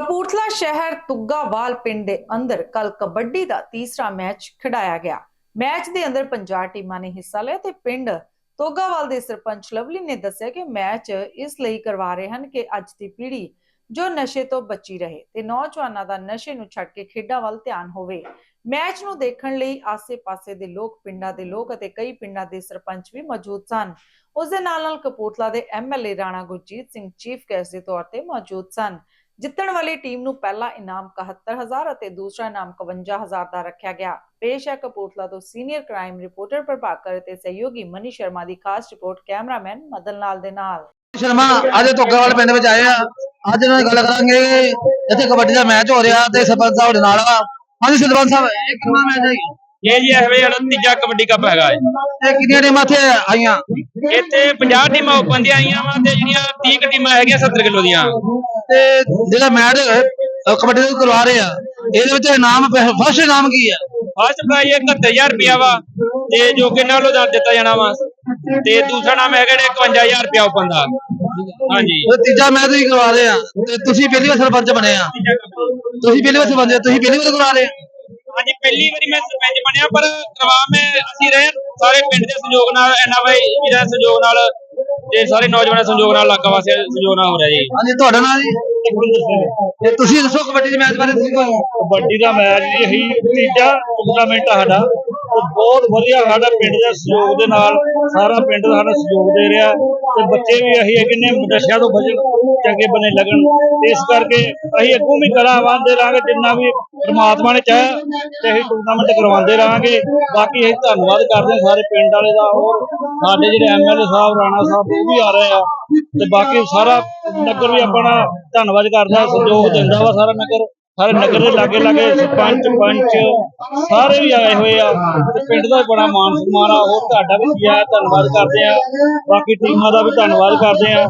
ਕਪੂਰਥਲਾ ਸ਼ਹਿਰ ਤੁੱਗਾਵਾਲ ਪਿੰਡ ਦੇ ਅੰਦਰ ਕੱਲ ਕਬੱਡੀ ਦਾ ਤੀਸਰਾ ਮੈਚ ਖਿਡਾਇਆ ਗਿਆ। ਮੈਚ ਦੇ ਅੰਦਰ 50 ਟੀਮਾਂ ਨੇ ਹਿੱਸਾ ਲਿਆ ਤੇ ਪਿੰਡ ਤੋਗਾਵਾਲ ਦੇ ਸਰਪੰਚ ਲਵਲੀ ਨੇ ਦੱਸਿਆ ਕਿ ਮੈਚ ਇਸ ਲਈ ਕਰਵਾ ਰਹੇ ਹਨ ਕਿ ਅੱਜ ਦੀ ਪੀੜ੍ਹੀ ਜੋ ਨਸ਼ੇ ਤੋਂ ਬਚੀ ਰਹੇ ਤੇ ਨੌਜਵਾਨਾਂ ਦਾ ਨਸ਼ੇ ਨੂੰ ਛੱਡ ਕੇ ਖੇਡਾਂ ਵੱਲ ਧਿਆਨ ਹੋਵੇ। ਮੈਚ ਨੂੰ ਦੇਖਣ ਲਈ ਆਸੇ-ਪਾਸੇ ਦੇ ਲੋਕ, ਪਿੰਡਾਂ ਦੇ ਲੋਕ ਅਤੇ ਕਈ ਪਿੰਡਾਂ ਦੇ ਸਰਪੰਚ ਵੀ ਮੌਜੂਦ ਸਨ। ਉਸ ਦੇ ਨਾਲ ਨਾਲ ਕਪੂਰਥਲਾ ਦੇ MLA Rana Gurjeet Singh chief guest ਦੇ ਤੌਰ ਤੇ ਮੌਜੂਦ ਸਨ। ਜਿੱਤਣ ਵਾਲੀ ਟੀਮ ਨੂੰ ਪਹਿਲਾ ਇਨਾਮ 71000 ਅਤੇ ਦੂਸਰਾ ਇਨਾਮ 51000 ਦਾ ਰੱਖਿਆ ਗਿਆ। ਪੇਸ਼ ਹੈ ਕਪੂਰਥਲਾ ਤੋਂ ਸੀਨੀਅਰ ਕ੍ਰਾਈਮ ਰਿਪੋਰਟਰ ਪ੍ਰਭਾਕਰ ਅਤੇ ਸਹਿਯੋਗੀ ਮਨੀ ਸ਼ਰਮਾ ਦੀ ਖਾਸ ਰਿਪੋਰਟ ਕੈਮਰਾਮੈਨ ਮਦਨ ਲਾਲ ਦੇ ਨਾਲ। ਸ਼ਰਮਾ ਅੱਜ ਧੋਗਾਵਾਲ ਪਿੰਡ ਵਿੱਚ ਆਏ ਆ। ਅੱਜ ਨਾਲ ਗੱਲ ਕਰਾਂਗੇ। ਇੱਥੇ ਕਬੱਡੀ ਦਾ ਮੈਚ ਹੋ ਰਿਹਾ ਤੇ ਸਰਪੰਚ ਸਾਹਿਬ ਦੇ ਨਾਲ ਆ। ਹਾਂਜੀ ਸਰਪੰਚ ਸਾਹਿਬ ਇਹ ਕਿੰਨਾ ਮੈਚ ਹੈ ਜੀ? ਇਹ ਜੀ ਇਸ ਵੇਲੇ ਤੀਜਾ ਕਬੱਡੀ ਕੱਪ ਹੈਗਾ ਇਹ ਕਿੰਨੀਆਂ ਟੀਮਾਂ ਇੱਥੇ ਆਈਆਂ? ਇੱਥੇ 50 ਟੀਮਾਂ ਓਪਨ ਦੀਆਂ ਆਈਆਂ ਵਾ ਤੇ ਜਿਹੜੀਆਂ 30 ਕੁ ਟੀਮਾਂ ਹੈਗੀਆਂ 70 ਕਿਲੋ ਦੀਆਂ। ਤੇ ਜਿਹੜਾ ਮੈਚ ਅਹ, ਕਬੱਡੀ ਦਾ ਕਰਵਾ ਰਹੇ ਆ ਇਹਦੇ ਵਿੱਚ ਇਨਾਮ ਫਸਟ ਇਨਾਮ ਕੀ ਹੈ ਫਸਟ ਪ੍ਰਾਈਜ਼ 71000 ਰੁਪਿਆ ਵਾ ਤੇ ਜੋ ਕਿ ਨਾਲੋਂ ਦਾ ਦਿੱਤਾ ਜਾਣਾ ਵਾ। ਤੇ ਦੂਸਰਾ ਨਾਮ ਹੈਗਾ ਜਿਹੜਾ 51000 ਰੁਪਿਆ ਓਪਨ ਦਾ। ਹਾਂਜੀ। ਤੇ ਤੀਜਾ ਮੈਚ ਵੀ ਕਰਵਾ ਰਹੇ ਆ ਤੇ ਤੁਸੀਂ ਪਹਿਲੀ ਵਾਰ ਸਰਪੰਚ ਬਣੇ ਆ। ਤੁਸੀਂ ਪਹਿਲੀ ਵਾਰ ਸਰਪੰਚ ਤੁਸੀਂ ਪਹਿਲੀ ਵਾਰ ਕਰਵਾ ਰਹੇ ਆ? ਹਾਂਜੀ ਪਹਿਲੀ ਵਾਰੀ ਮੈਂ ਸਰਪੰਚ ਬਣਿਆ ਪਰ ਕਰਵਾ ਮੈਂ ਅਸੀਂ ਰਹੇ ਸਾਰੇ ਪਿੰਡ ਦੇ ਸਹਿਯੋਗ ਨਾਲ ਐਨਆਈਵਾਈ ਵੀਰਾਂ ਦੇ ਸਹਿਯੋਗ ਨਾਲ ਤੇ ਸਾਰੇ ਨੌਜਵਾਨਾਂ ਦੇ ਸਹਿਯੋਗ ਨਾਲ ਇਲਾਕਾ ਵਾਸੀਆਂ ਦੇ ਸਹਿਯੋਗ ਨਾਲ ਹੋ ਰਿਹਾ ਜੀ। ਹਾਂਜੀ ਤੁਹਾਡਾ ਨਾਮ ਜੀ? ਤੇ ਤੁਸੀਂ ਦੱਸੋ ਕਬੱਡੀ ਦੇ ਮੈਚ ਬਾਰੇ ਤੁਸੀਂ ਕੋਈ ਕਬੱਡੀ ਦਾ ਮੈਚ ਜੀ ਇਹੀ ਤੀਜਾ ਟੂਰਨਾਮੈਂਟ ਆ ਸਾਡਾ। ਤੇ ਬਹੁਤ ਵਧੀਆ ਸਾਡਾ ਪਿੰਡ ਦੇ ਸਹਿਯੋਗ ਦੇ ਨਾਲ ਸਾਰਾ ਪਿੰਡ ਸਾਡਾ ਸਹਿਯੋਗ ਦੇ ਰਿਹਾ ਤੇ ਬੱਚੇ ਵੀ ਅਸੀਂ ਕਿੰਨੇ ਨਸ਼ਿਆਂ ਤੋਂ ਬਚਣ, ਚੰਗੇ ਬਣੇ ਲੱਗਣ। ਇਸ ਕਰਕੇ ਅਸੀਂ ਅੱਗੋਂ ਵੀ ਕਰਾਵਾਂਦੇ ਰਹਾਂਗੇ, ਜਿੰਨਾ ਵੀ ਪ੍ਰਮਾਤਮਾ ਨੇ ਚਾਹਿਆ, ਤੇ ਅਸੀਂ ਟੂਰਨਾਮੈਂਟ ਕਰਵਾਉਂਦੇ ਰਹਾਂਗੇ। ਬਾਕੀ ਅਸੀਂ ਧੰਨਵਾਦ ਕਰਦੇ ਹਾਂ ਸਾਰੇ ਪਿੰਡ ਵਾਲੇ ਦਾ ਹੋਰ ਸਾਡੇ ਜਿਹੜੇ ਐਮਐਲਏ ਸਾਹਿਬ, ਰਾਣਾ ਸਾਹਿਬ, ਉਹ ਵੀ ਆ ਰਹੇ ਆ। ਤੇ ਬਾਕੀ ਸਾਰਾ ਨਗਰ ਵੀ ਆਪਣਾ ਧੰਨਵਾਦ ਕਰਦਾ, ਸਹਿਯੋਗ ਦਿੰਦਾ ਵਾ ਸਾਰਾ ਨਗਰ। ਸਾਰੇ ਨਗਰ ਦੇ ਲਾਗੇ ਲਾਗੇ ਸਰਪੰਚ ਪੰਚ, ਸਾਰੇ ਵੀ ਆਏ ਹੋਏ ਆ। ਤੇ ਪਿੰਡ ਦਾ ਬੜਾ ਮਾਣ ਸਨਮਾਨ ਆ। ਹੋਰ ਤੁਹਾਡਾ ਵੀ ਕੀ ਧੰਨਵਾਦ ਕਰਦੇ ਆ। ਬਾਕੀ ਟੀਮਾਂ ਦਾ ਵੀ ਧੰਨਵਾਦ ਕਰਦੇ ਆ।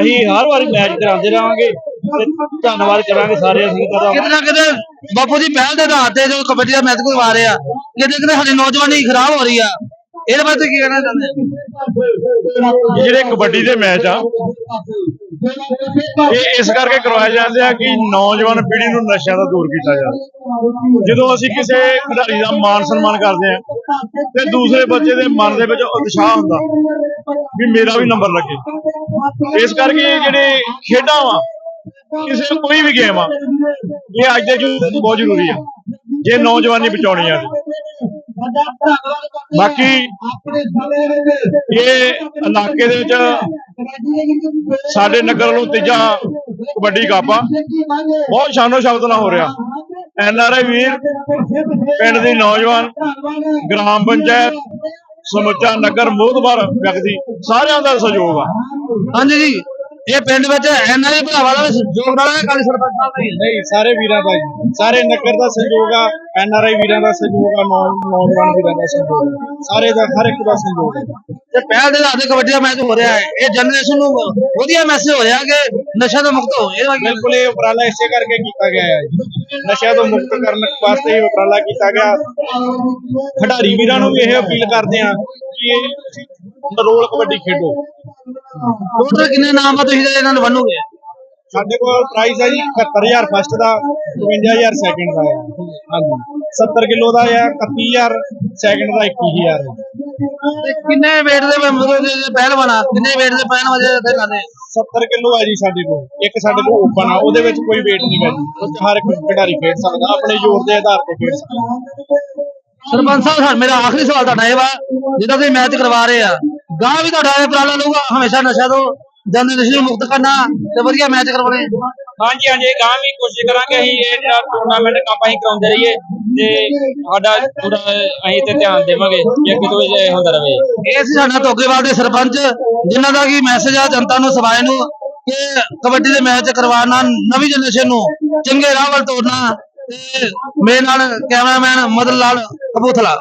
ਅਸੀਂ ਹਰ ਵਾਰੀ ਮੈਚ ਕਰਾਉਂਦੇ ਰਹਾਂਗੇ ਤੇ ਧੰਨਵਾਦ ਕਰਾਂਗੇ ਸਾਰੇ ਅਸੀਂ ਦਾ? ਕਿਤੇ ਨਾ ਕਿਤੇ ਬਾਪੂ ਜੀ, ਪਹਿਲ ਦੇ ਆਧਾਰ ਤੇ ਜੋ ਕਬੱਡੀ ਦਾ ਮੈਚ ਕਰਵਾ ਰਹੇ ਆ ਕਿਤੇ ਕਿਤੇ ਸਾਡੀ ਨੌਜਵਾਨੀ ਖਰਾਬ ਹੋ ਰਹੀ ਆ। ਇਹਦੇ ਬਾਰੇ ਕੀ ਕਹਿਣਾ ਚਾਹੁੰਦੇ ਜਿਹੜੇ ਕਬੱਡੀ ਦੇ ਮੈਚ ਆ, ਇਹ ਇਸ ਕਰਕੇ ਕਰਵਾਏ ਜਾਂਦੇ ਆ ਕਿ ਨੌਜਵਾਨ ਪੀੜ੍ਹੀ ਨੂੰ ਨਸ਼ਿਆਂ ਦਾ ਦੂਰ ਕੀਤਾ ਜਾਵੇ। ਜਦੋਂ ਅਸੀਂ ਕਿਸੇ ਖਿਡਾਰੀ ਦਾ ਮਾਣ ਸਨਮਾਨ ਕਰਦੇ ਆ, ਤੇ ਦੂਸਰੇ ਬੱਚੇ ਦੇ ਮਨ ਦੇ ਵਿੱਚ ਉਤਸ਼ਾਹ ਹੁੰਦਾ ਵੀ ਮੇਰਾ ਵੀ ਨੰਬਰ ਲੱਗੇ। ਇਸ ਕਰਕੇ ਜਿਹੜੇ ਖੇਡਾਂ ਵਾ, ਕਿਸੇ ਕੋਈ ਵੀ ਗੇਮ ਆ, ਇਹ ਅੱਜ ਦੇ ਯੁੱਗ ਬਹੁਤ ਜ਼ਰੂਰੀ ਆ। ਜੇ ਨੌਜਵਾਨੀ ਬਚਾਉਣੀ ਆ ਬਾਕੀ ਇਹ ਇਲਾਕੇ ਦੇ ਵਿੱਚ ਸਾਡੇ ਨਗਰ ਵੱਲੋਂ ਤੀਜਾ ਕਬੱਡੀ ਕੱਪ ਆ ਬਹੁਤ ਸ਼ਾਨੋ ਸ਼ਬਦ ਨਾਲ ਹੋ ਰਿਹਾ। ਐਨ ਆਰ ਆਈ ਵੀਰ ਪਿੰਡ ਦੇ ਨੌਜਵਾਨ ਗ੍ਰਾਮ ਪੰਚਾਇਤ ਸਮੁੱਚਾ ਨਗਰ ਮੋਹਤਬਰ ਵਿਅਕਤੀ ਸਾਰਿਆਂ ਦਾ ਸਹਿਯੋਗ ਆ। ਹਾਂਜੀ ਜੀ। ਇਹ ਪਿੰਡ ਵਿੱਚ ਐਨਆਰਆਈ ਭਰਾਵਾਂ ਦਾ ਸਹਿਯੋਗ ਨਾਲ ਕਾਲੀ ਸਰਪੰਚ ਸਾਹਿਬ ਦਾ। ਨਹੀਂ ਸਾਰੇ ਵੀਰਾਂ ਦਾ ਜੀ ਸਾਰੇ ਨਗਰ ਦਾ ਸਹਿਯੋਗ ਆ ਐਨ ਆਰ ਆਈ ਵੀਰਾਂ ਦਾ ਸਹਿਯੋਗ ਆ ਨੌਜਵਾਨ ਵੀਰਾਂ ਦਾ ਸਹਿਯੋਗ ਆ। ਸਾਰੇ ਦਾ ਹਰ ਇੱਕ ਦਾ ਸਹਿਯੋਗ ਹੈ ਤੇ ਪਹਿਲ ਦੇ ਆਧਾਰ ਤੇ ਕਬੱਡੀ ਦਾ ਮੈਚ ਹੋ ਰਿਹਾ ਹੈ। ਇਹ ਜਨਰੇਸ਼ਨ ਨੂੰ ਵਧੀਆ ਮੈਸੇਜ ਹੋ ਰਿਹਾ ਕਿ ਨਸ਼ਾ ਤੋਂ ਮੁਕਤ ਹੋ ਇਹ ਬਿਲਕੁਲ ਇਹ ਉਪਰਾਲਾ ਇਸੇ ਕਰਕੇ ਕੀਤਾ ਗਿਆ ਹੈ ਜੀ। ਨਸ਼ਿਆਂ ਤੋਂ ਮੁਕਤ ਕਰਨ ਵਾਸਤੇ ਇਹ ਉਪਰਾਲਾ ਕੀਤਾ ਗਿਆ। ਖਿਡਾਰੀ ਵੀਰਾਂ ਨੂੰ ਵੀ ਇਹ ਅਪੀਲ ਕਰਦੇ ਆ ਕਿ ਇਹ ਰੋਲ ਕਬੱਡੀ ਖੇਡੋ। ਟੋਟਲ ਕਿੰਨੇ ਨਾਮ ਆ ਤੁਸੀਂ ਇਹਨਾਂ ਨੂੰ ਵੰਡੋਗੇ ਸਾਡੇ ਕੋਲ ਪ੍ਰਾਈਜ਼ ਹੈ ਜੀ 71000 ਫਸਟ ਦਾ 55000 ਸੈਕਿੰਡ ਦਾ ਹੈ ਹਾਂਜੀ। 70 ਕਿਲੋ ਦਾ ਹੈ 31000 ਸੈਕਿੰਡ ਦਾ 21000 ਹੈ ਤੇ ਕਿੰਨੇ weight ਦੇ ਮਤਲਬ ਪਹਿਲਵਾਨ ਆ। ਕਿੰਨੇ weight ਦੇ ਪਹਿਲਵਾਨ ਜਿਹੜੇ ਇੱਥੇ ਲਾਦੇ 70 ਕਿਲੋ ਹੈ ਜੀ ਸਾਡੇ ਕੋਲ। ਇੱਕ ਸਾਡੇ ਕੋਲ ਓਪਨ ਆ ਉਹਦੇ ਵਿੱਚ ਕੋਈ weight ਨਹੀਂ ਹੈ ਜੀ। ਉਹ ਹਰ ਇੱਕ ਖਿਡਾਰੀ ਖੇਡ ਸਕਦਾ ਆਪਣੇ ਜ਼ੋਰ ਦੇ ਆਧਾਰ ਤੇ ਖੇਡ ਸਕਦਾ। ਸਰਪੰਚ ਸਾਹਿਬ ਮੇਰਾ ਆਖਰੀ ਸਵਾਲ ਤੁਹਾਡਾ ਇਹ ਵਾ ਜਿੱਦਾਂ ਤੁਸੀਂ ਮੈਚ ਕਰਵਾ ਰਹੇ ਆ ਗਾਂ ਵੀ ਤੁਹਾਡਾ ਇਹ ਉਪਰਾਲਾ ਲਊਗਾ ਹਮੇਸ਼ਾ ਨਸ਼ਾ ਤੋਂ ਜਨਰੇਸ਼ਨ ਨੂੰ ਮੁਕਤ ਕਰਨਾ ਤੇ ਵਧੀਆ ਮੈਚ ਕਰਵਾਉਣੇ। ਹਾਂਜੀ ਹਾਂਜੀ ਗਾਂ ਵੀ ਕੋਸ਼ਿਸ਼ ਕਰਾਂਗੇ ਅਸੀਂ ਇਹ ਜਿਹੜਾ ਟੂਰਨਾਮੈਂਟ ਕੱਪ ਅਸੀਂ ਕਰਾਉਂਦੇ ਰਹੀਏ ਤੇ ਸਾਡਾ ਪੂਰਾ ਅਸੀਂ ਤੇ ਧਿਆਨ ਦੇਵਾਂਗੇ ਕਿ ਅੱਗੇ ਤੋਂ ਇਹ ਹੁੰਦਾ ਰਹੇ। ਇਹ ਸੀ ਸਾਡਾ ਧੋਖੇਵਾਲ ਦੇ ਸਰਪੰਚ ਜਿਨ੍ਹਾਂ ਦਾ ਕੀ ਮੈਸੇਜ ਆ ਜਨਤਾ ਨੂੰ ਸਵਾਏ ਨੂੰ ਕਿ ਕਬੱਡੀ ਦੇ ਮੈਚ ਕਰਵਾਉਣਾ ਨਵੀਂ ਜਨਰੇਸ਼ਨ ਨੂੰ ਚੰਗੇ ਰਾਹ ਵੱਲ ਤੋਰਨਾ ਤੇ ਮੇਰੇ ਨਾਲ ਕੈਮਰਾਮੈਨ ਮਦਨ ਲਾਲ ਕਪੂਥਲਾ